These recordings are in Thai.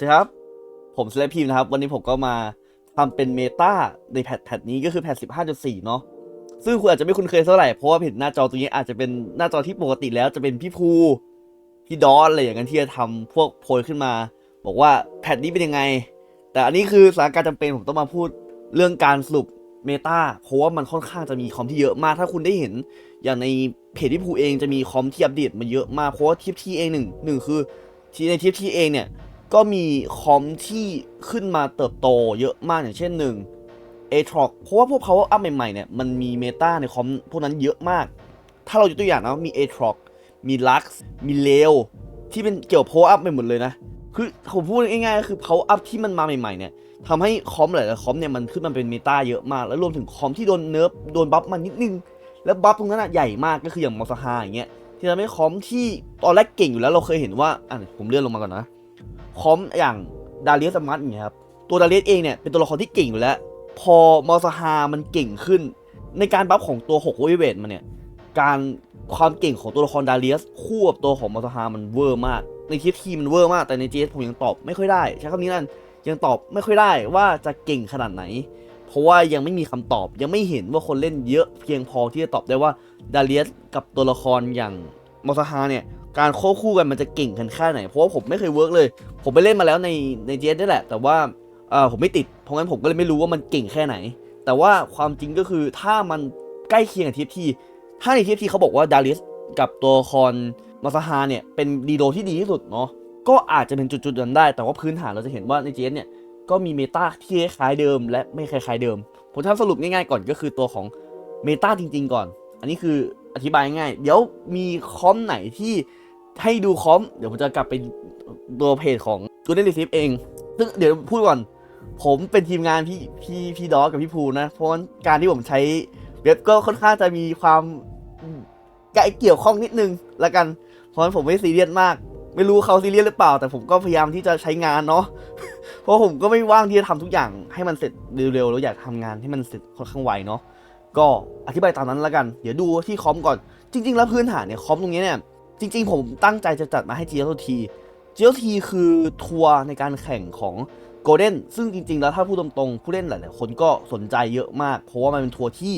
สวัสดีครับ ผมสเลพิมนะครับ วันนี้ผมก็มาทำเป็นเมตาในแพทแพทนี้ก็คือแพท15.4เนาะซึ่งคุณอาจจะไม่คุ้นเคยเท่าไหร่ เพราะว่าเห็นหน้าจอตรงนี้อาจจะเป็นหน้าจอที่ปกติแล้วจะเป็นพี่ภูพี่ดอนอะไรอย่างนั้นที่จะทำพวกโพยขึ้นมา บอกว่าแพทนี้เป็นยังไง แต่อันนี้คือสถานการณ์จำเป็นผมต้องมาพูดเรื่องการสรุปเมตาเพราะว่ามันค่อนข้างจะมีคอมที่เยอะมาก ถ้าคุณได้เห็น อย่างในเพจพี่ภูเองจะมีคอมที่อัปเดตมาเยอะมากเพราะว่าทิปทีเองหนึ่งหนึ่งคือที่ในทิปทีเองเนี่ย ก็มีคอมที่ขึ้นมาเติบโตเยอะมากอย่างเช่นหนึ่ง a t r o c เพราะว่าพวก power up ใหม่ๆเนี่ยมันมีเมตาในคอมพวกนั้นเยอะมาก ถ้าเรายกตัวอย่างนะมี a t r o c มี Lux มี l e o ที่เป็นเกี่ยว power up ไปหมดเลยนะ คือผมพูดง่ายๆก็คือ power up ที่มันมาใหม่ๆเนี่ยทำให้คอมหลายๆคอมเนี่ยมันขึ้นมาเป็นเมตาเยอะมาก แล้วรวมถึงคอมที่โดนเนิร์ฟโดนบัฟมานิดนึง แล้วบัฟตรงนั้นอะใหญ่มากก็คืออย่างมอสฮาอย่างเงี้ยที่ทำให้คอมที่ตอนแรกเก่งอยู่แล้วเราเคยเห็นว่าอะผมเลื่อนลงมาก่อนนะ คอมอย่างดาเลียสมัตอย่างเงี้ยครับตัวดาเลียสเองเนี่ยเป็นตัวละครที่เก่งอยู่แล้ว พอมอสฮามันเก่งขึ้น ในการบัฟของตัว6วิเวทมันเนี่ยการความเก่งของตัวละครดาเลียสคู่กับตัวของมอสฮามันเวอร์มาก ในทีทีมันเวอร์มากแต่ในเจสผมยังตอบไม่ค่อยได้ใช้คำนี้นั่นยังตอบไม่ค่อยได้ว่าจะเก่งขนาดไหน เพราะว่ายังไม่มีคำตอบยังไม่เห็นว่าคนเล่นเยอะเพียงพอที่จะตอบได้ว่าดาเลียสกับตัวละครอย่างมอสฮาเนี่ย การโควบคู่กันมันจะเก่งกันแค่ไหน เพราะว่าผมไม่เคยเวิร์กเลย ผมไปเล่นมาแล้วในในเจสได้แหละ แต่ว่าเออผมไม่ติด เพราะงั้นผมก็เลยไม่รู้ว่ามันเก่งแค่ไหน แต่ว่าความจริงก็คือถ้ามันใกล้เคียงกับทีฟทีถ้าในทีฟทีเขาบอกว่าดาริสกับตัวละครมาซาฮาเนี่ยเป็นดีโดที่ดีที่สุดเนาะ ก็อาจจะเป็นจุดๆนั้นได้ แต่ว่าพื้นฐานเราจะเห็นว่าในเจสเนี่ยก็มีเมตาที่คล้ายเดิม และไม่คล้ายเดิม ผมทำสรุปง่ายๆก่อนก็คือตัวของเมตาจริง ๆ ก่อน อันนี้คืออธิบายง่าย เดี๋ยวมีคอมไหนที่ ให้ดูคอม เดี๋ยวผมจะกลับไปตัวเพจของ Golden Receive เอง ซึ่งเดี๋ยวพูดก่อน ผมเป็นทีมงานพี่พี่พี่ดอสกับพี่ภูนะ เพราะการที่ผมใช้เว็บก็ค่อนข้างจะมีความใกล้เกี่ยวข้องนิดนึงละกัน เพราะฉะนั้นผมไม่ซีเรียสมาก ไม่รู้เขาซีเรียสหรือเปล่า แต่ผมก็พยายามที่จะใช้งานเนาะ เพราะผมก็ไม่ว่างที่จะทำทุกอย่างให้มันเสร็จเร็วๆ แล้วอยากทำงานให้มันเสร็จค่อนข้างไวเนาะ ก็อธิบายตามนั้นละกัน เดี๋ยวดูที่คอมก่อน จริง ๆ แล้วพื้นฐานเนี่ยคอมตรงนี้เนี่ย จริงๆ ผมตั้งใจจะจัดมาให้ GLT GLT คือทัวร์ในการแข่งของ Golden ซึ่งจริงๆ แล้วถ้าพูดตรงๆ ผู้เล่นหลายๆ คนก็สนใจเยอะมาก เพราะว่ามันเป็นทัวร์ที่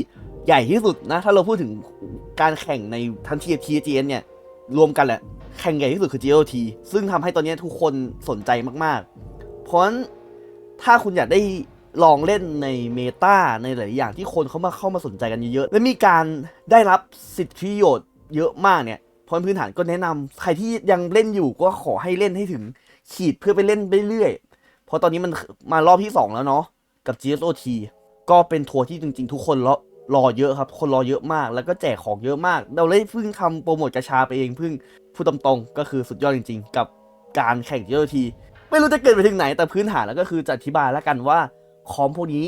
ใหญ่ที่สุดนะ ถ้าเราพูดถึงการแข่งในทั้ง TFT GN เนี่ย รวมกันแหละ แข่งใหญ่ที่สุดคือ GLT ซึ่งทำให้ตอนนี้ทุกคนสนใจมากๆ เพราะฉะนั้นถ้าคุณอยากได้ลองเล่นในเมตาในหลายๆอย่างที่คนเขามาเข้ามาสนใจกันเยอะๆและมีการได้รับสิทธิประโยชน์เยอะมากเนี่ย พื้นฐานก็แนะนำใครที่ยังเล่นอยู่ก็ขอให้เล่นให้ถึงขีดเพื่อไปเล่นไปเรื่อยเพราะตอนนี้มันมารอบที่ 2 แล้วเนาะกับ GSOT ก็เป็นทัวร์ที่จริง ๆ ทุกคนรอรอเยอะครับ คนรอเยอะมาก แล้วก็แจกของเยอะมาก เราเลยเพิ่งทำโปรโมทกระชาไปเองเพิ่งพูดตรงๆก็คือสุดยอดจริง ๆ กับการแข่ง GSOT ไม่รู้จะเกิดไปถึงไหนแต่พื้นฐานแล้วก็คือจะอธิบายแล้วกันว่าคอมพวกนี้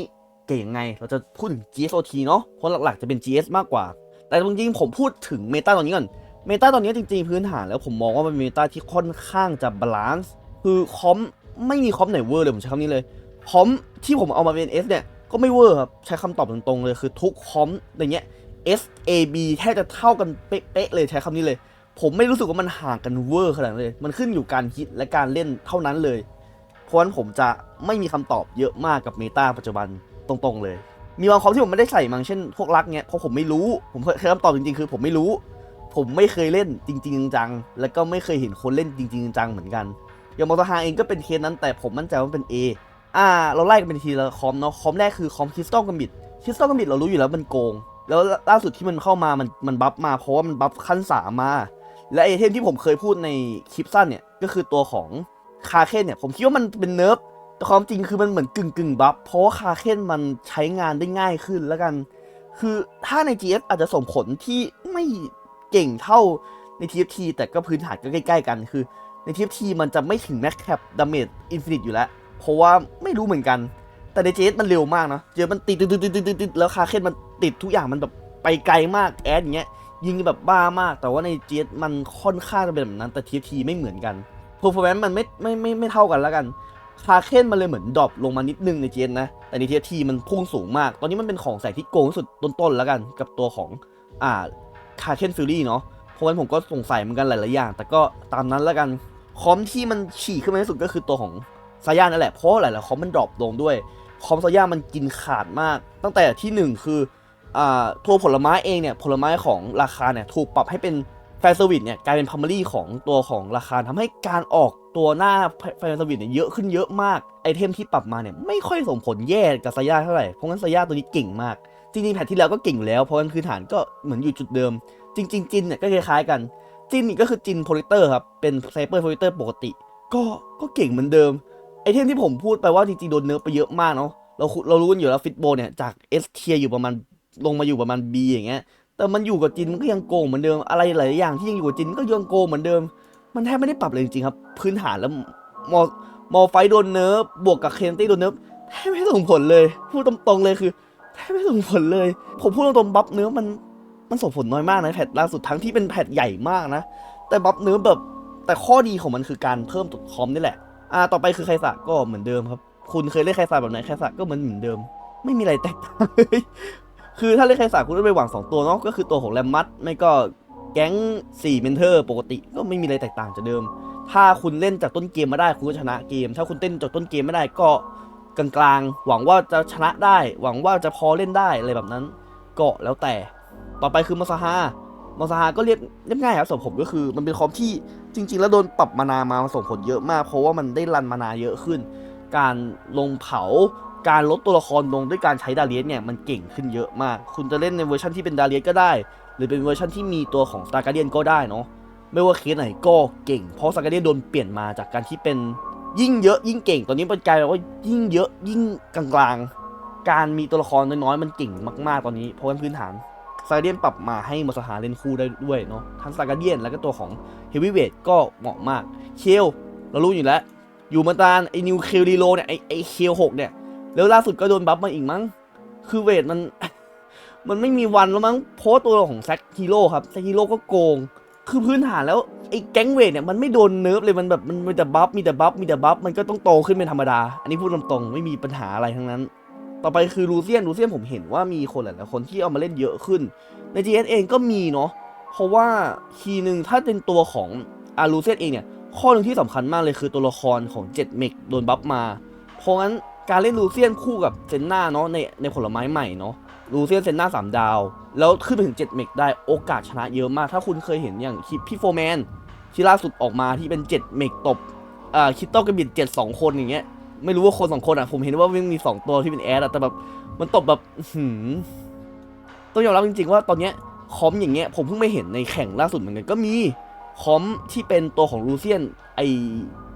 เก่งยังไง เราจะพูดถึง GSOT เนาะเพราะหลักๆจะเป็น GS มากกว่า แต่จริงๆผมพูดถึงเมตาตอนนี้ก่อน เมตาตอนนี้จริงๆพื้นฐานแล้วผมมองว่ามันเป็นเมตาที่ค่อนข้างจะบาลานซ์คือคอมไม่มีคอมไหนเวอร์เลยผมใช้คำนี้เลยคอมที่ผมเอามาเป็น S เนี่ยก็ไม่เวอร์ครับใช้คำตอบตรงๆเลยคือทุกคอมในเนี้ย S A B แทบจะเท่ากันเป๊ะๆเลยใช้คำนี้เลย ผมไม่รู้สึกว่ามันห่างกันเวอร์ขนาดนั้นเลย มันขึ้นอยู่การคิดและการเล่นเท่านั้นเลย เพราะฉะนั้นผมจะไม่มีคำตอบเยอะมากกับเมตาปัจจุบันตรงๆเลย มีบางคอมที่ผมไม่ได้ใส่มังเช่นพวกรักเนี้ยเพราะผมไม่รู้ผมเคยคำตอบจริงๆคือผมไม่รู้ ผมไม่เคยเล่นจริง ๆ จังๆแล้วก็ไม่เคยเห็นคนเล่นจริง ๆ จังๆเหมือนกันอย่างมอเตอร์ไฮเองก็เป็นเคสนั้นแต่ผมมั่นใจว่าเป็น A อ่า เราไล่กันเป็นทีละคอมเนาะคอมแรกคือคอมคริสตัลกัมบิดคริสตัลกัมบิดเรารู้อยู่แล้วมันโกง แล้วล่าสุดที่มันเข้ามามันมันบัฟมา เพราะว่ามันบัฟขั้นสามมา และไอเทมที่ผมเคยพูดในคลิปสั้นเนี่ยก็คือตัวของคาเคนเนี่ยผมคิดว่ามันเป็นเนิร์ฟแต่ความจริงคือมันเหมือนกึ่งกึ่งบัฟเพราะว่าคาเคนมันใช้งานได้ง่ายขึ้นแล้วกัน คือถ้าใน GS อาจจะส่งผลที่ไม่ เก่งเท่าใน TFT แต่ก็พื้นฐานก็ใกล้ ๆ กันคือในทีฟทีมันจะไม่ถึงแม็กแคปดาเมจอินฟินิตอยู่แล้ว เพราะว่าไม่รู้เหมือนกัน แต่ในเจสมันเร็วมากนะเจสมันติดติดติดติดติดติดแล้วคาเคนมันติดทุกอย่างมันแบบไปไกลมากแอดอย่างเงี้ยยิงแบบบ้ามาก แต่ว่าในเจสมันค่อนข้างจะเป็นแบบนั้นแต่ทีฟทีไม่เหมือนกันเพอร์ฟอร์แมนซ์มันไม่ไม่ไม่ไม่เท่ากันแล้วกันคาเคนมันเลยเหมือนดรอปลงมานิดนึงในเจสนะ แต่ในทีฟทีมันพุ่งสูงมาก ตอนนี้มันเป็นของใส่ที่โกงที่สุดต้นๆแล้วกัน กับตัวของอ่า คาเคนฟิลลี่เนาะเพราะฉะนั้นผมก็สงสัยเหมือนกันหลายๆอย่าง แต่ก็ตามนั้นแล้วกันคอมที่มันฉี่ขึ้นมาที่สุดก็คือตัวของซาย่านั่นแหละ เพราะหลายๆคอมมันดรอปลงด้วย คอมซาย่ามันกินขาดมาก ตั้งแต่ที่หนึ่งคืออ่าตัวผลไม้เองเนี่ย ผลไม้ของราคาเนี่ยถูกปรับให้เป็นแฟร์เซอร์วิสเนี่ยกลายเป็นพัมเมอรี่ของตัวของราคาทำให้การออกตัวหน้าแฟร์เซอร์วิสเนี่ยเยอะขึ้นเยอะมาก ไอเทมที่ปรับมาเนี่ยไม่ค่อยส่งผลแย่กับซาย่าเท่าไหร่ เพราะงั้นซาย่าตัวนี้เก่งมาก จริงๆแพทที่แล้วก็เก่งอยู่แล้ว เพราะงั้นพื้นฐานก็เหมือนอยู่จุดเดิม จริงๆจินเนี่ยก็คล้ายๆกัน จินนี่ก็คือจินโพลิเตอร์ครับ เป็นไซเปอร์โพลิเตอร์ปกติ ก็ก็เก่งเหมือนเดิม ไอเทมที่ผมพูดไปว่าจริงๆโดนเนื้อไปเยอะมากเนาะ เราเรารู้กันอยู่แล้วฟิตโบเนี่ยจาก S เทียอยู่ประมาณลงมาอยู่ประมาณ B อย่างเงี้ย แต่มันอยู่กับจินมันก็ยังโกงเหมือนเดิม อะไรหลายอย่างที่ยังอยู่กับจินก็ยังโกงเหมือนเดิม มันแทบไม่ได้ปรับเลยจริงๆครับ พื้นฐานแล้วมอมอไฟโดนเนิร์ฟบวกกับเคนตี้โดนเนิร์ฟแทบไม่ส่งผลเลย พูดตรงๆเลยคือ ไม่ส่งผลเลย ผมพูดตรงๆบัฟเนื้อมันมันส่งผลน้อยมากนะแพทล่าสุดทั้งที่เป็นแพทใหญ่มากนะ แต่บัฟเนื้อแบบแต่ข้อดีของมันคือการเพิ่มตุดคอมนี่แหละ อ่า ต่อไปคือไคสะก็เหมือนเดิมครับ คุณเคยเล่นไคสะแบบไหนไคสะก็เหมือนเหมือนเดิม ไม่มีอะไรแตกต่างเลยคือถ้าเล่นไคสะคุณต้องไปหวังสองตัวเนาะก็คือตัวของแรมมัดไม่ก็แก๊ง4เมนเทอร์ปกติก็ไม่มีอะไรแตกต่างจากเดิม ถ้าคุณเล่นจากต้นเกมมาได้คุณก็ชนะเกม ถ้าคุณเต้นจากต้นเกมไม่ได้ก็ กลางๆ หวังว่าจะชนะได้ หวังว่าจะพอเล่นได้อะไรแบบนั้น ก็แล้วแต่ ต่อไปคือมาซาฮามาซาฮาก็เรียกเรียบง่ายครับสำหรับผมก็คือมันเป็นคอมที่จริง ๆ แล้วโดนปรับมานามาส่งผลเยอะมาก เพราะว่ามันได้รันมานาเยอะขึ้น การลงเผา การลดตัวละครลงด้วยการใช้ดาเลียสเนี่ยมันเก่งขึ้นเยอะมาก คุณจะเล่นในเวอร์ชันที่เป็นดาเลียสก็ได้ หรือเป็นเวอร์ชันที่มีตัวของสตาร์การเดียนก็ได้เนาะไม่ว่าเคสไหนก็เก่ง เพราะสตาร์การเดียนโดนเปลี่ยนมาจากการที่เป็น ยิ่งเยอะยิ่งเก่งตอนนี้มันกลายเป็นว่ายิ่งเยอะยิ่งกลางๆ การมีตัวละครน้อยๆมันเก่งมากๆตอนนี้ เพราะว่าพื้นฐานสตากาเดียนปรับมาให้มาสหาเล่นคู่ได้ด้วยเนาะทั้งสตาการเดียนแล้วก็ตัวของเฮฟวีเวทก็เหมาะมากเคลเรารู้อยู่แล้ว อยู่มาตานไอ้นิวเคลดีโลเนี่ยไอ้ไอ้เคลหกเนี่ยแล้วล่าสุดก็โดนบัฟมาอีกมั้ง คือเวทมัน มันไม่มีวันแล้วมั้งเพราะตัวของแซคฮีโร่ครับแซคฮีโร่ก็โกง คือพื้นฐานแล้ว ไอ้แก๊งเวทเนี่ยมันไม่โดนเนิร์ฟเลยมันแบบมันมีแต่บัฟมีแต่บัฟมีแต่บัฟมันก็ต้องโตขึ้นเป็นธรรมดา อันนี้พูดตรงๆไม่มีปัญหาอะไรทั้งนั้น ต่อไปคือลูเซียนลูเซียนผมเห็นว่ามีคนหลายๆคนที่เอามาเล่นเยอะขึ้น ใน GS เองก็มีเนาะเพราะว่าคีย์หนึ่งถ้าเป็นตัวของอาลูเซียนเองเนี่ยข้อหนึ่งที่สำคัญมากเลยคือตัวละครของเจ็ดเมกโดนบัฟมา เพราะงั้นการเล่นลูเซียนคู่กับเซนนาเนาะในในผลไม้ใหม่เนาะ ลูเซียนเซนนาสามดาว แล้วขึ้นไปถึง 7 เมกได้โอกาสชนะเยอะมาก ถ้าคุณเคยเห็นอย่างคลิปพี่โฟร์แมนที่ล่าสุดออกมาที่เป็น 7 เมกตบอ่าคิตโต้กับบิดเจ็ดสองคนอย่างเงี้ยไม่รู้ว่าคนสองคนอะผมเห็นว่ามันมี 2 ตัวที่เป็นแอดแต่แบบมันตบแบบหือต้องยอมรับจริงๆว่าตอนเนี้ยคอมอย่างเงี้ยผมเพิ่งไม่เห็นในแข่งล่าสุดเหมือนกันก็มีคอมที่เป็นตัวของลูเซียนไอ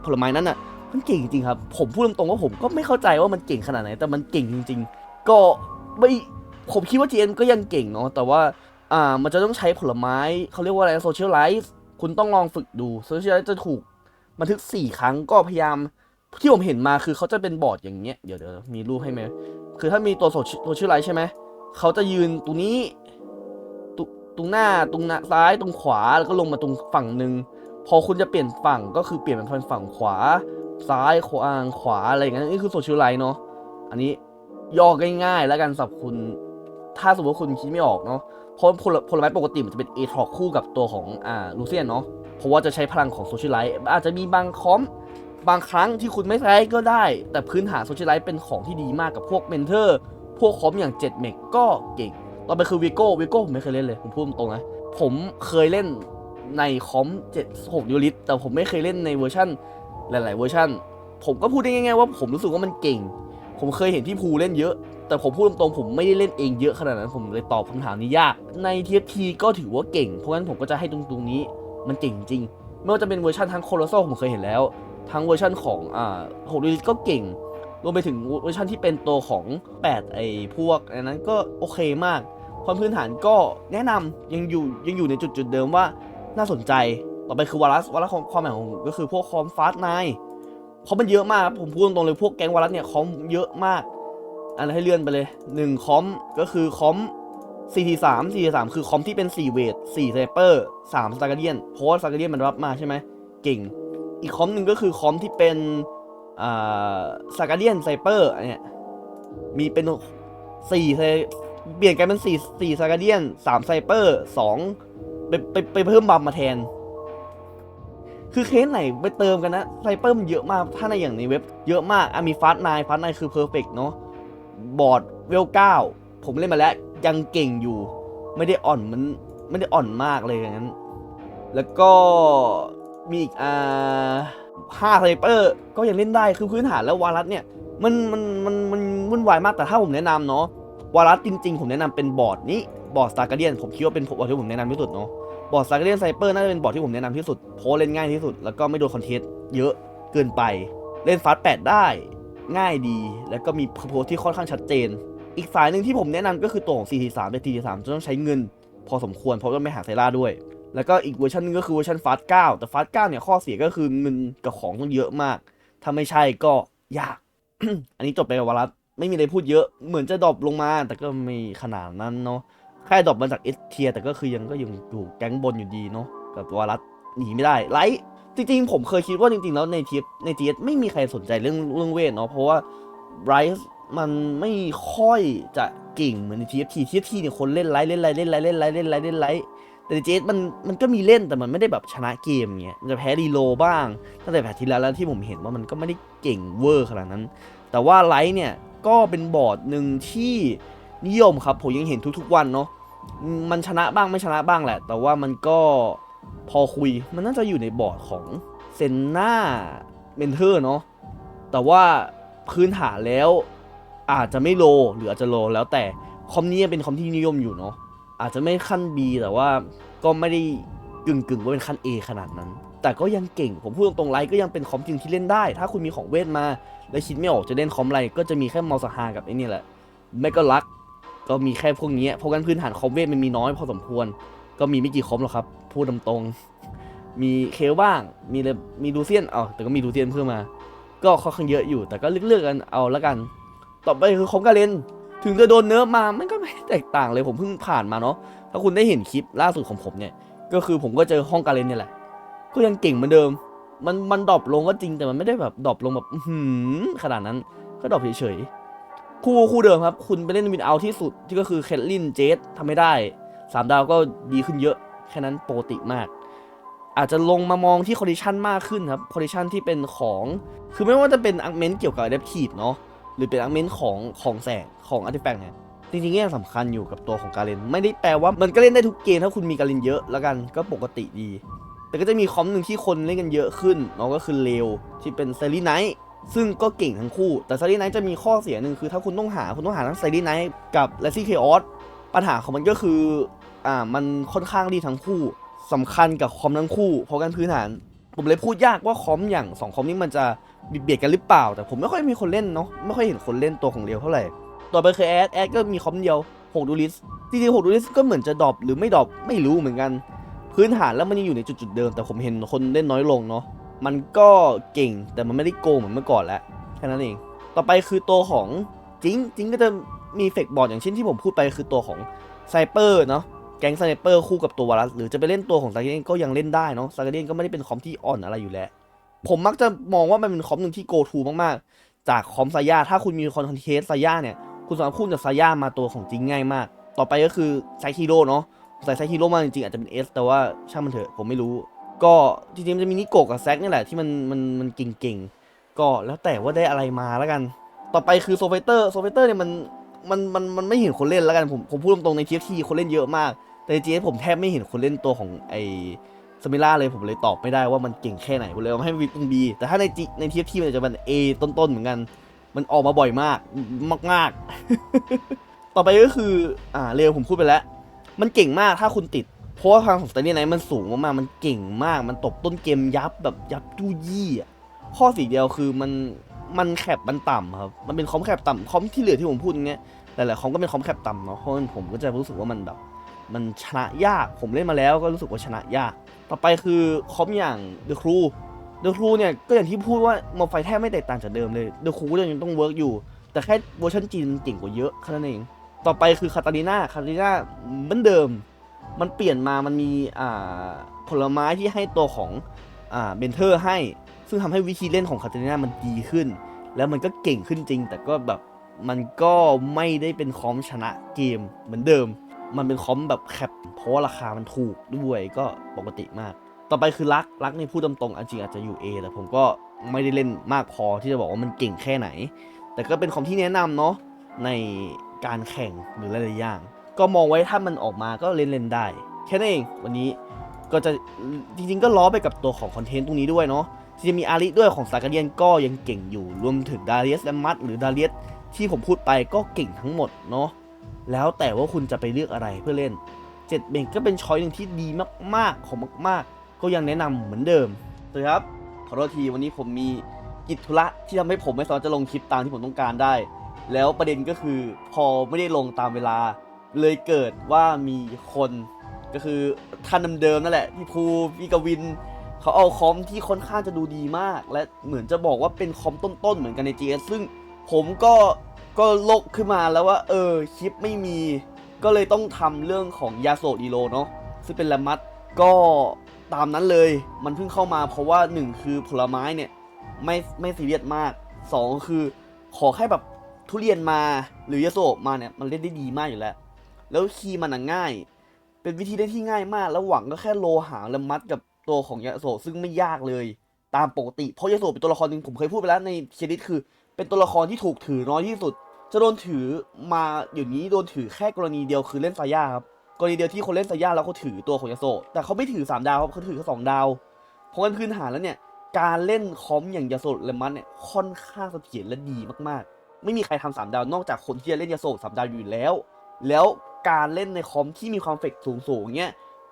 ผลไม้นั้นอะมันเก่งจริงครับ ผมพูดตรงๆว่าผมก็ไม่เข้าใจว่ามันเก่งขนาดไหน แต่มันเก่งจริง ๆ ก็ไม่ ผมคิดว่า GM ก็ยังเก่งเนาะแต่ว่าอ่ามันจะต้องใช้ผลไม้เขาเรียกว่าอะไรโซเชียลไลฟ์คุณต้องลองฝึกดูโซเชียลไลฟ์จะถูกบันทึก 4 ครั้งก็พยายาม ที่ผมเห็นมาคือเขาจะเป็นบอร์ดอย่างเงี้ยเดี๋ยวเดี๋ยวมีรูปให้ไหมคือถ้ามีตัวโซเชียลไลฟ์ใช่ไหมเขาจะยืนตรงนี้ตตรงหน้าตรงหน้าซ้ายตรงขวาแล้วก็ลงมาตรงฝั่งหนึ่งพอคุณจะเปลี่ยนฝั่งก็คือเปลี่ยนเป็นฝั่งขวา ซ้ายขวาขวาอะไรอย่างเงี้ยนี่คือโซเชียลไลท์เนาะอันนี้ย่อง่ายๆแล้วกันสำหรับคุณ ถ้าสมมติว่าคุณคิดไม่ออกเนาะเพราะผลผลไม้ปกติมันจะเป็นเอทอกคู่กับตัวของอ่าลูเซียนเนาะเพราะว่าจะใช้พลังของโซเชียลไลท์อาจจะมีบางคอมบางครั้งที่คุณไม่ใช้ก็ได้ แต่พื้นฐานโซเชียลไลท์เป็นของที่ดีมากกับพวกเมนเทอร์พวกคอมอย่าง7เมกก็เก่งต่อไปคือวิโก้วิโก้ผมไม่เคยเล่นเลยผมพูดตรงนะผมเคยเล่นในคอม7 6ยูริตแต่ผมไม่เคยเล่นในเวอร์ชันหลาย ๆ เวอร์ชันผมก็พูดได้ง่าย ๆ ว่าผมรู้สึกว่ามันเก่ง ผมเคยเห็นพี่ภูเล่นเยอะ แต่ผมพูดตรงๆผมไม่ได้เล่นเองเยอะขนาดนั้นผมเลยตอบคำถามนี้ยาก ใน TFT ก็ถือว่าเก่ง เพราะงั้นผมก็จะให้ตรงตรงๆนี้มันเก่งจริง ไม่ว่าจะเป็นเวอร์ชันทั้งโคโลโซผมเคยเห็นแล้ว ทั้งเวอร์ชันของอ่าหกยูริตก็เก่ง รวมไปถึงเวอร์ชันที่เป็นตัวของ 8 ไอ้พวกอันนั้นก็โอเคมาก ความพื้นฐานก็แนะนำยังอยู่ยังอยู่ในจุดจุดๆเดิมว่าน่าสนใจ ต่อไปคือวารัสวารัสของความหมายของผมก็คือพวกคอมฟาสไนเพราะมันเยอะมากผมพูดตรงๆเลยพวกแก๊งวารัสเนี่ยคอมเยอะมาก อันให้เลื่อนไปเลย1คอมก็คือคอม4 3 4 3คือคอมที่เป็น 4 เวท4ไซเปอร์3สตาร์เดียนเพราะว่าสตาร์เดียนมันรับมาใช่ไหมเก่ง อีกคอมหนึ่งก็คือคอมที่เป็นอ่าสตาร์เดียนไซเปอร์เนี่ยมีเป็น4ไซเปลี่ยนกลายเป็น4 4สตาร์เดียน3ไซเปอร์2ไปไปไปเพิ่มบัมมาแทน คือเคสไหนไปเติมกันนะไซเปอร์มันเยอะมากถ้าในอย่างในเว็บเยอะมากอะมีฟาสไนฟาสไนคือเพอร์เฟกเนาะ บอร์ดเวลเก้าผมเล่นมาแล้วยังเก่งอยู่ ไม่ได้อ่อนมันไม่ได้อ่อนมากเลยอย่างนั้น แล้วก็มีอีกอ่าห้าไซเปอร์ก็ยังเล่นได้คือพื้นฐานแล้ววารัสเนี่ยมันมันมันมันวุ่นวายมากแต่ถ้าผมแนะนำเนาะวารัสจริงๆ ผมแนะนำเป็นบอร์ดนี้บอร์ดสตาร์กเดียนผมคิดว่าเป็นบอร์ดที่ผมแนะนำที่สุดเนาะบอร์ดสตาร์กเดียนไซเปอร์น่าจะเป็นบอร์ดที่ผมแนะนำที่สุดเพราะเล่นง่ายที่สุด แล้วก็ไม่โดนคอนเทสต์เยอะเกินไปเล่นฟาสแปดได้ ง่ายดี แล้วก็มีโพสที่ค่อนข้างชัดเจน อีกสายหนึ่งที่ผมแนะนำก็คือตัวของ CT3 แต่ CT3 จะต้องใช้เงิน พอสมควรเพราะต้องไปหาไซร่าด้วย แล้วก็อีกเวอร์ชันนึงก็คือเวอร์ชันฟาส9แต่ฟาส9เนี่ยข้อเสียก็คือเงินกับของต้องเยอะมาก ถ้าไม่ใช่ก็ยาก อันนี้จบไปกับวารัสไม่มีอะไรพูดเยอะเหมือนจะดรอปลงมา แต่ก็ไม่ขนาดนั้นเนาะแค่ดรอปมาจากเอสเทียแต่ก็คือยังก็ยังอยู่แก๊งบนอยู่ดีเนาะกับวารัสหนีไม่ได้ไลท์ จริงๆ ผมเคยคิดว่าจริงๆ แล้วในทีในทีไม่มีใครสนใจเรื่องเรื่องเวทเนาะเพราะว่าไรส์มันไม่ค่อยจะเก่งเหมือนในทีทีทีทีเนี่ยคนเล่นไลท์เล่นไลท์เล่นไลท์เล่นไลท์เล่นไลท์เล่นไลท์แต่ในเจสมันมันก็มีเล่นแต่มันไม่ได้แบบชนะเกมเงี้ยมันจะแพ้รีโลบ้างตั้งแต่แพทที่แล้วแล้วที่ผมเห็นว่ามันก็ไม่ได้เก่งเวอร์ขนาดนั้น แต่ว่าไลท์เนี่ยก็เป็นบอร์ดหนึ่งที่นิยมครับผมยังเห็นทุกๆวันเนาะมันชนะบ้างไม่ชนะบ้างแหละ แต่ว่ามันก็ พอคุยมันน่าจะอยู่ในบอร์ดของเซนนาเมนเทอร์เนาะแต่ว่าพื้นฐานแล้วอาจจะไม่โลหรืออาจจะโลแล้วแต่คอมนี้เป็นคอมที่นิยมอยู่เนาะอาจจะไม่ขั้น B แต่ว่าก็ไม่ได้กึ่งกึ่งๆว่าเป็นขั้น A ขนาดนั้น แต่ก็ยังเก่ง ผมพูดตรงๆไลท์ก็ยังเป็นคอมจริงที่เล่นได้ ถ้าคุณมีของเวทมา แล้วคิดไม่ออกจะเล่นคอมอะไร ก็จะมีแค่มอสฮากับไอ้นี่แหละไม่ก็ลัก ก็มีแค่พวกนี้เพราะกันพื้นฐานคอมเวทมันมีน้อยพอสมควร ก็มีไม่กี่คอมหรอกครับ พูดตรงๆมีเคลบ้าง มีเลยมีลูเซียนเอาแต่ก็มีลูเซียนเพิ่มมา ก็ค่อนข้างเยอะอยู่แต่ก็เลือกๆกันเอาละกัน ต่อไปคือคอมกาเลนถึงจะโดนเนิร์ฟมามันก็ไม่แตกต่างเลยผมเพิ่งผ่านมาเนาะถ้าคุณได้เห็นคลิปล่าสุดของผมเนี่ย ก็คือผมก็เจอห้องกาเลนเนี่ยแหละ ก็ยังเก่งเหมือนเดิม มันมันดรอปลงก็จริงแต่มันไม่ได้แบบดรอปลงแบบหือขนาดนั้นก็ดรอปเฉยๆคู่คู่เดิมครับ คุณไปเล่นวินเอาที่สุดที่ก็คือแคทลินเจสทำไม่ได้ สามดาวก็ดีขึ้นเยอะ แค่นั้นปกติมาก อาจจะลงมามองที่คอ d ดิชันมากขึ้นครับคอ d ดิชันที่เป็นของ คือไม่ว่าจะเป็นอังเมนต์เกี่ยวกับ Adaptive เนาะหรือเป็นอังเมนต์ของของแสงของอาร์ติแฟกต์เนี่ยจริงๆก็ยังสำคัญอยู่กับตัวของการเล่น ไม่ได้แปลว่ามันก็เล่นได้ทุกเกมถ้าคุณมีการเล่นเยอะแล้วกันก็ปกติดี แต่ก็จะมีคอมหนึ่งที่คนเล่นกันเยอะขึ้นเนาะก็คือเลวที่เป็นเซรีไนท์ซึ่งก็เก่งทั้งคู่ แต่เซรีไนท์จะมีข้อเสียหนึ่งคือถ้าคุณต้องหาคุณต้องหาทั้งเซรีไนท์กับเลซี่เคออสปัญหาของมันก็คือ อ่ามันค่อนข้างดีทั้งคู่สำคัญกับคอมทั้งคู่เพราะกันพื้นฐาน ผมเลยพูดยากว่าคอมอย่างสองคอมนี้มันจะเบียดกันหรือเปล่า แต่ผมไม่ค่อยมีคนเล่นเนาะไม่ค่อยเห็นคนเล่นตัวของเลวเท่าไหร่ต่อไปคือแอดแอดก็มีคอมเดียว6ดูลิสจริงๆ6ดูลิสก็เหมือนจะดรอปหรือไม่ดรอปไม่รู้เหมือนกัน พื้นฐานแล้วมันยังอยู่ในจุดๆเดิม แต่ผมเห็นคนเล่นน้อยลงเนาะมันก็เก่งแต่มันไม่ได้โกงเหมือนเมื่อก่อนแล้วแค่นั้นเองต่อไปคือตัวของจิงจิงก็จะมีเฟกบอร์ดอย่างเช่นที่ผมพูดไปคือตัวของไซเปอร์เนาะ แก๊งไซเปอร์คู่กับตัววารัสหรือจะไปเล่นตัวของซาเกเดนก็ยังเล่นได้เนาะซาเกเดนก็ไม่ได้เป็นคอมที่อ่อนอะไรอยู่แล้ว ผมมักจะมองว่ามันเป็นคอมหนึ่งที่โกทูมากๆ จากคอมซาย่าถ้าคุณมีคอนเทสซาย่าเนี่ยคุณสามารถพูดจากซาย่ามาตัวของจริงง่ายมาก ต่อไปก็คือไซคิโร่เนาะใส่ไซคิโร่มาจริงๆอาจจะเป็น S แต่ว่าช่างมันเถอะผมไม่รู้ ก็จริงๆมันจะมีนิโกะกับแซกนี่แหละที่มันมันมันเก่งๆก็แล้วแต่ว่าได้อะไรมาแล้วกัน ต่อไปคือโซเฟเตอร์โซเฟเตอร์เนี่ยมันมันมันมันไม่เห็นคนเล่นแล้วกันผมผมพูดตรงๆใน TFT คนเล่นเยอะมาก แต่ใน GS ผมแทบไม่เห็นคนเล่นตัวของไอสมิล่าเลยผมเลยตอบไม่ได้ว่ามันเก่งแค่ไหนผมเลยเอาให้วิปเป็น B แต่ถ้าใน G ใน TFT มันจะเป็น A ต้นๆเหมือนกัน มันออกมาบ่อยมากมากๆ ต่อไปก็คืออ่าเร็วผมพูดไปแล้ว มันเก่งมากถ้าคุณติด เพราะว่าทางของสแตนดี้ไนมันสูงมากๆมันเก่งมาก มันตบต้นเกมยับแบบยับยูยี่อะข้อสีเดียวคือมันมันแคปมันต่ำครับมันเป็นคอมแคปต่ำคอมที่เหลือที่ผมพูดอย่างเงี้ยหลายๆคอมก็เป็นคอมแคปต่ำเนาะเพราะฉะนั้นผมก็จะรู้สึกว่ามันแบบ มันชนะยาก ผมเล่นมาแล้วก็รู้สึกว่าชนะยาก ต่อไปคือคอมอย่างเดอะครูเดอะครูเนี่ยก็อย่างที่พูดว่าโมไฟแทบไม่แตกต่างจากเดิมเลยเดอะครูก็ยังต้องเวิร์กอยู่ แต่แค่เวอร์ชันจีนมันเก่งกว่าเยอะแค่นั้นเอง ต่อไปคือคาตาลีนาคาตาลีนาเหมือนเดิม มันเปลี่ยนมามันมีอ่าผลไม้ที่ให้ตัวของอ่าเบนเทอร์ให้ ซึ่งทำให้วิธีเล่นของคาตาลีนามันดีขึ้น แล้วมันก็เก่งขึ้นจริง แต่ก็แบบมันก็ไม่ได้เป็นคอมชนะเกมเหมือนเดิม มันเป็นคอมแบบแคปเพราะว่าราคามันถูกด้วยก็ปกติมาก ต่อไปคือรักรักในพูดตรงๆอันจริงอาจจะอยู่ A แต่ผมก็ไม่ได้เล่นมากพอที่จะบอกว่ามันเก่งแค่ไหน แต่ก็เป็นคอมที่แนะนำเนาะในการแข่งหรือหลายๆอย่าง ก็มองไว้ถ้ามันออกมาก็เล่นเล่นได้ แค่นั้นเองวันนี้ก็จะจริงๆ ก็ล้อไปกับตัวของคอนเทนต์ตรงนี้ด้วยเนาะที่จะมีอาริด้วยของสากาเดียนก็ยังเก่งอยู่รวมถึงดาเรียสและมัดหรือดาเรียสที่ผมพูดไปก็เก่งทั้งหมดเนาะ แล้วแต่ว่าคุณจะไปเลือกอะไรเพื่อเล่นเจ็ดเบงก็เป็นช้อยหนึ่งที่ดีมากๆ ของมากๆ ก็ยังแนะนำเหมือนเดิมสวัสดีครับขอโทษทีวันนี้ผมมีกิจธุระที่ทำให้ผมไม่สามารถจะลงคลิปตามที่ผมต้องการได้ แล้วประเด็นก็คือพอไม่ได้ลงตามเวลา เลยเกิดว่ามีคนก็คือท่านเดิมๆนั่นแหละพี่ภูพี่กวินเขาเอาคอมที่ค่อนข้างจะดูดีมาก และเหมือนจะบอกว่าเป็นคอมต้นๆเหมือนกันใน GS ซึ่งผมก็ ก็ลกขึ้นมาแล้วว่า เออคลิปไม่มี ก็เลยต้องทำเรื่องของยาโซดีโลเนาะซึ่งเป็นแรมมัดก็ตามนั้นเลยมันเพิ่งเข้ามาเพราะว่า 1 คือผลไม้เนี่ยไม่ไม่ซีเรียสมาก 2 คือขอแค่แบบทุเรียนมาหรือยาโซมาเนี่ยมันเล่นได้ดีมากอยู่แล้ว แล้วคีย์มันง่าย เป็นวิธีเล่นที่ง่ายมาก แล้วหวังก็แค่โลหะละมัดกับตัวของยาโซซึ่งไม่ยากเลย ตามปกติเพราะยาโซเป็นตัวละครหนึ่งผมเคยพูดไปแล้วในเครดิตคือ เป็นตัวละครที่ถูกถือน้อยที่สุด จะโดนถือมาอย่างนี้โดนถือแค่กรณีเดียวคือเล่นซาย่าครับกรณีเดียวที่คนเล่นซาย่าแล้วเขาถือตัวของยาโซแต่เขาไม่ถือ 3 ดาวครับเขาถือแค่สองดาว เพราะงั้นพื้นฐานแล้วเนี่ยการเล่นคอมอย่างยาโซเลมันเนี่ยค่อนข้างเสถียรและดีมากๆ ไม่มีใครทำสามดาวนอกจากคนที่จะเล่นยาโซสามดาวอยู่แล้ว แล้วการเล่นในคอมที่มีความเฟกสูงๆเนี่ย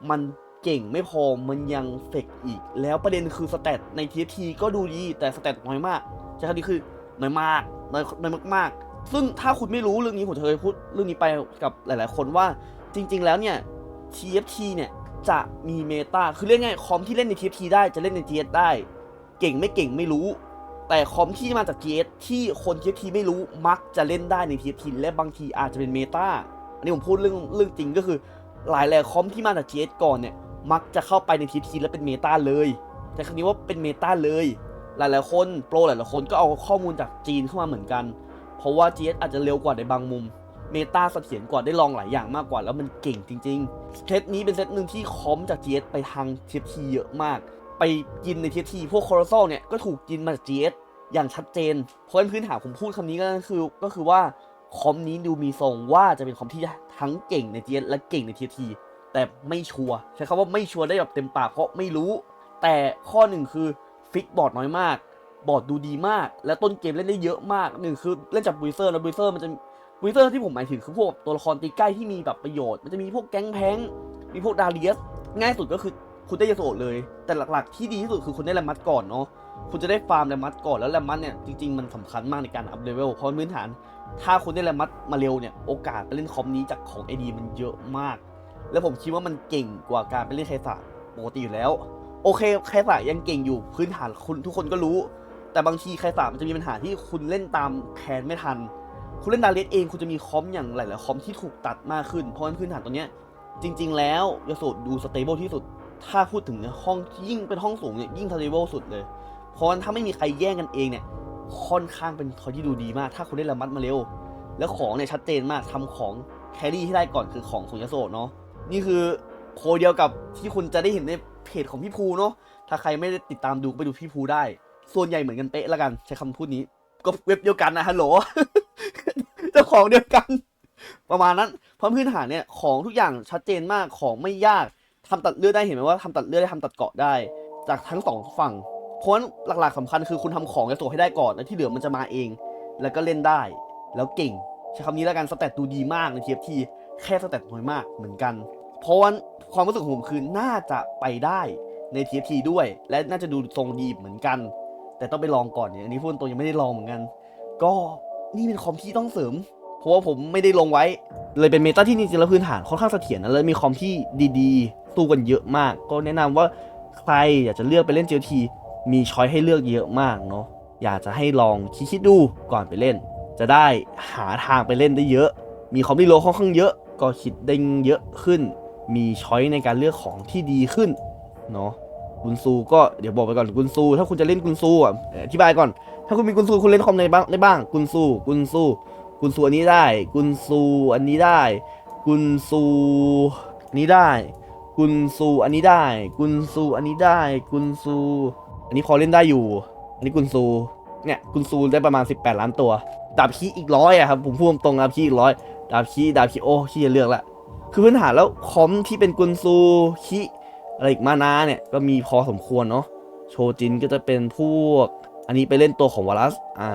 มันเก่งไม่พอมันยังเฟกอีก แล้วประเด็นคือสเตตใน TFT ก็ดูดีแต่สเตตน้อยมากใช่คำนี้คือน้อยมากน้อยน้อยมากๆ ซึ่งถ้าคุณไม่รู้เรื่องนี้ผมเคยพูดเรื่องนี้ไปกับหลาย ๆ คนว่าจริง ๆ แล้วเนี่ย TFT เนี่ยจะมีเมตาคือเรียกง่ายคอมที่เล่นใน TFT ได้จะเล่นใน GS ได้ เก่งไม่เก่งไม่รู้ แต่คอมที่มาจาก GS ที่คน TFT ไม่รู้มักจะเล่นได้ใน TFT และบางทีอาจจะเป็นเมตาอันนี้ผมพูดเรื่องเรื่องจริงก็คือหลายแหล่คอมที่มาจาก GS ก่อนเนี่ยมักจะเข้าไปใน TFT และเป็นเมตาเลยแต่ครั้งนี้ว่าเป็นเมตาเลย หลาย ๆ คนโปรหลาย ๆ คนก็เอาข้อมูลจากจีนเข้ามาเหมือนกัน เพราะว่า GS อาจจะเร็วกว่าในบางมุม เมตาเสถียรกว่าได้ลองหลายอย่างมากกว่าแล้วมันเก่งจริง ๆ เซตนี้เป็นเซตหนึ่งที่คอมจาก GS ไปทาง TFT เยอะมาก ไปกินใน TFT พวก c o r o s a l เนี่ยก็ถูกกินมาจาก GS อย่างชัดเจน เพราะฉะนั้นพื้นฐานผมพูดคำนี้ก็คือก็คือว่าคอมนี้ดูมีทรงว่าจะเป็นคอมที่ทั้งเก่งใน GS และเก่งใน TFT แต่ไม่ชัวร์ใช้คำว่าไม่ชัวร์ได้แบบเต็มปากเพราะไม่รู้ แต่ข้อหนึ่งคือฟิกบอร์ดน้อยมาก บอร์ดดูดีมาก และต้นเกมเล่นได้เยอะมากหนึ่งคือเล่นจากบุยเซอร์แล้วบุยเซอร์มันจะบุยเซอร์ที่ผมหมายถึงคือพวกตัวละครตีใกล้ที่มีแบบประโยชน์ มันจะมีพวกแก๊งแพงมีพวกดาเลียสง่ายสุดก็คือคุณได้ยาโสเลย แต่หลักๆที่ดีที่สุดคือคุณได้แรมัดก่อนเนาะคุณจะได้ฟาร์มแรมัดก่อนแล้วแรมัดเนี่ยจริงๆมันสำคัญมากในการอัพเลเวลเพราะพื้นฐาน ถ้าคุณได้แรมัดมาเร็วเนี่ยโอกาสไปเล่นคอมนี้จากของ AD มันเยอะมาก แล้วผมคิดว่ามันเก่งกว่าการไปเล่นไคสะปกติอยู่แล้ว โอเคไคสะยังเก่งอยู่พื้นฐานคุณทุกคนก็รู้ แต่บางทีไคสะมันจะมีปัญหาที่คุณเล่นตามแคนไม่ทัน คุณเล่นดาเลสเองคุณจะมีคอมอย่างหลายๆคอมที่ถูกตัดมากขึ้น เพราะฉะนั้นพื้นฐานตัวเนี้ยจริง ๆ แล้วยาโสดูสเตเบิลที่สุด ถ้าพูดถึงห้องยิ่งเป็นห้องสูงเนี่ยยิ่งสเตเบิลสุดเลย เพราะนั้นถ้าไม่มีใครแย่งกันเองเนี่ยค่อนข้างเป็นคอที่ดูดีมาก ถ้าคุณได้ระมัดมาเร็ว แล้วของเนี่ยชัดเจนมากทำของแครี่ที่ได้ก่อนคือของของยโสเนาะนี่คือโคเดียวกับที่คุณจะได้เห็นในเพจของพี่ภูเนาะถ้าใครไม่ได้ติดตามดูไปดูพี่ภูได้ ส่วนใหญ่เหมือนกันเป๊ะละกัน ใช้คำพูดนี้ ก็เว็บเดียวกันนะฮัลโหลเจ้าของเดียวกัน ประมาณนั้นเพราะพื้นฐานเนี่ยของทุกอย่างชัดเจนมากของไม่ยากทำตัดเลือดได้เห็นไหมว่าทำตัดเลือดได้ทำตัดเกาะได้ จากทั้งสองฝั่งเพราะฉะนั้นหลักๆสำคัญคือคุณทำของจะส่งให้ได้ก่อนแล้วที่เหลือมันจะมาเอง แล้วก็เล่นได้ แล้วเก่งใช้คำนี้แล้วกันสเตตดูดีมากใน TFT แค่สเตตน้อยมากเหมือนกัน เพราะว่าความรู้สึกของผมคือน่าจะไปได้ใน TFT ด้วย และน่าจะดูทรงดีเหมือนกัน แต่ต้องไปลองก่อนเนี่ยอันนี้พูดตรงยังไม่ได้ลองเหมือนกัน ก็นี่เป็นคอมที่ต้องเสริม เพราะว่าผมไม่ได้ลงไว้ เลยเป็นเมตาที่จริงๆแล้วพื้นฐานค่อนข้างเสถียรนะแล้วมีคอมที่ดีๆสู้กันเยอะมาก ก็แนะนำว่าใครอยากจะเลือกไปเล่น GT มีช้อยให้เลือกเยอะมากเนาะอยากจะให้ลองคิดดูก่อนไปเล่น จะได้หาทางไปเล่นได้เยอะ มีคอมที่โลค่อนข้างเยอะ ก็คิดได้เยอะขึ้น มีช้อยในการเลือกของที่ดีขึ้นเนาะ กุนซูก็เดี๋ยวบอกไปก่อนกุนซู ถ้าคุณจะเล่นกุนซูอะอธิบายก่อน ถ้าคุณมีกุนซูคุณเล่นคอมในบ้างได้บ้างกุนซูกุนซูกุนซูอันนี้ได้ กุนซูอันนี้ได้ กุนซูนี้ได้ กุนซูอันนี้ได้ กุนซูอันนี้ได้ กุนซู อันนี้พอเล่นได้อยู่ อันนี้กุนซูเนี่ยกุนซูได้ประมาณ 18 ล้านตัว ดาบคีอีกร้อยอะครับผมพูดตรงดาบคีอีกร้อยดาบคีดาบคีโอ้ขี้จะเลือกละคือพื้นฐานแล้วคอมที่เป็นกุนซูคิ อะไรอีกมานาเนี่ยก็มีพอสมควรเนาะโชจินก็จะเป็นพวก อันนี้ไปเล่นตัวของวารัสอ่า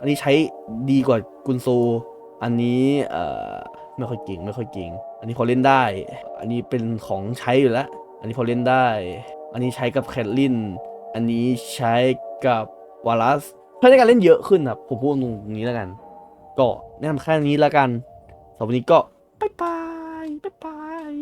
อันนี้ใช้ดีกว่ากุนซู อันนี้เอ่อไม่ค่อยเก่งไม่ค่อยเก่ง อันนี้พอเล่นได้ อันนี้เป็นของใช้อยู่แล้ว อันนี้พอเล่นได้ อันนี้ใช้กับแคทลิน อันนี้ใช้กับวารัสเพื่อในการเล่นเยอะขึ้นครับผมพูดตรงนี้แล้วกัน ก็แนะนำแค่นี้แล้วกันสำหรับวันนี้ก็บ๊ายบายบ๊ายบาย